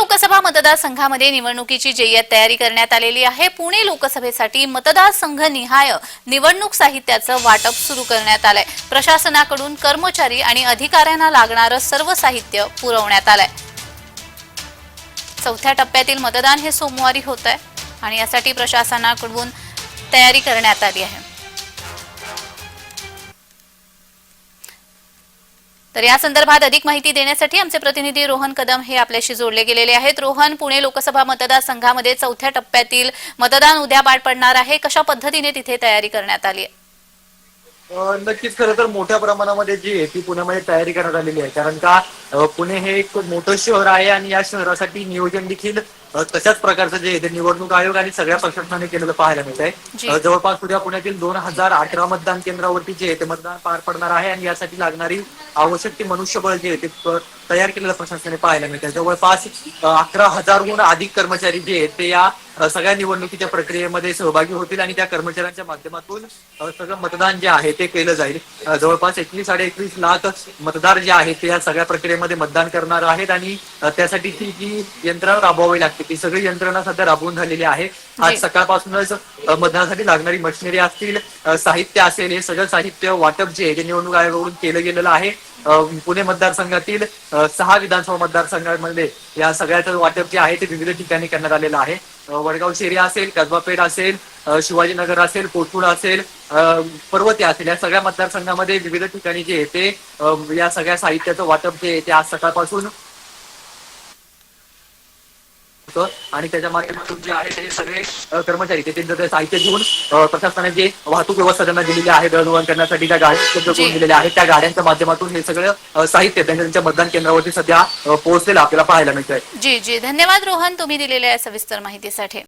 लोकसभा मतदारसंघामध्ये निवडणुकीची जय्यत तयारी करण्यात आलेली आहे. पुणे लोकसभेसाठी मतदारसंघ निहाय निवडणूक साहित्याचं वाटप सुरू करण्यात आलंय. प्रशासनाकडून कर्मचारी आणि अधिकाऱ्यांना लागणारं सर्व साहित्य पुरवण्यात आलंय. चौथ्या टप्प्यातील मतदान हे सोमवारी होत आहे आणि यासाठी प्रशासनाकडून तयारी करण्यात आली आहे. तर या संदर्भात अधिक माहिती देण्यासाठी आमचे प्रतिनिधी रोहन कदम हे आपल्याशी जोडले गेलेले आहेत. रोहन पुणे लोकसभा मतदारसंघामध्ये चौथ्या टप्प्यातील मतदान उद्या पार पडणार आहे. कशा पद्धतीने तिथे तयारी करण्यात आली आहे? नक्कीच खरं तर मोठ्या प्रमाणामध्ये जी आहे ती पुण्यामध्ये तयारी करण्यात आलेली आहे. कारण का पुणे हे एक मोठं शहर आहे आणि या शहरासाठी नियोजन देखील तशाच प्रकारचं जे आहे ते निवडणूक आयोग आणि सगळ्या प्रशासनाने केलेलं पाहायला मिळत. आहे जवळपास उद्या पुण्यातील दोन हजार अठरा मतदान केंद्रावरती जे आहे ते मतदान पार पडणार आहे आणि यासाठी लागणारी आवश्यक ती मनुष्यबळ जे आहे ते तयार केलेलं प्रशासनाने पाहायला मिळत आहे जवळपास अकरा हजारहून अधिक कर्मचारी जे आहेत ते या सगळ्या निवडणुकीच्या प्रक्रियेमध्ये सहभागी होतील आणि त्या कर्मचाऱ्यांच्या माध्यमातून सगळं मतदान जे आहे ते केलं जाईल. जवळपास एकवीस साडे एकवीस लाख मतदार जे आहेत ते या सगळ्या प्रक्रियेमध्ये मतदान करणार आहेत आणि त्यासाठी ती जी यंत्रणा राबवावी लागते ती सगळी यंत्रणा सध्या राबवून झालेली आहे. आज. सकाळपासूनच मतदानासाठी लागणारी मशिनरी असतील साहित्य असेल हे सगळं साहित्य वाटप जे आहे ते निवडणूक आयोगाकडून केलं गेलेलं आहे. पुणे मतदारसंघातील सहा विधानसभा मतदारसंघांमध्ये या सगळ्याचं वाटप जे आहे ते विविध ठिकाणी करण्यात आलेलं आहे. वडगाव शेरी असेल कसबापेठ असेल शिवाजीनगर असेल कोथरूड असेल अ, पर्वती असेल या सगळ्या मतदारसंघामध्ये विविध ठिकाणी जे आहे ते अ, या सगळ्या साहित्याचं वाटप जे आहे ते आज सकाळपासून होतं. आणि त्याच्या माध्यमातून जे आहे ते सगळे कर्मचारी ते त्यांचं साहित्य घेऊन प्रशासनाने जे वाहतूक व्यवस्था त्यांना दिलेली आहे दळणवळण करण्यासाठी त्या गाड्या उपलब्ध. करून दिलेल्या आहेत त्या गाड्यांच्या माध्यमातून हे सगळं साहित्य त्यांच्या त्यांच्या मतदान केंद्रावरती सध्या पोहोचलेलं आपल्याला पाहायला मिळतंय. जी जी. धन्यवाद रोहन तुम्ही दिलेल्या या सविस्तर माहितीसाठी.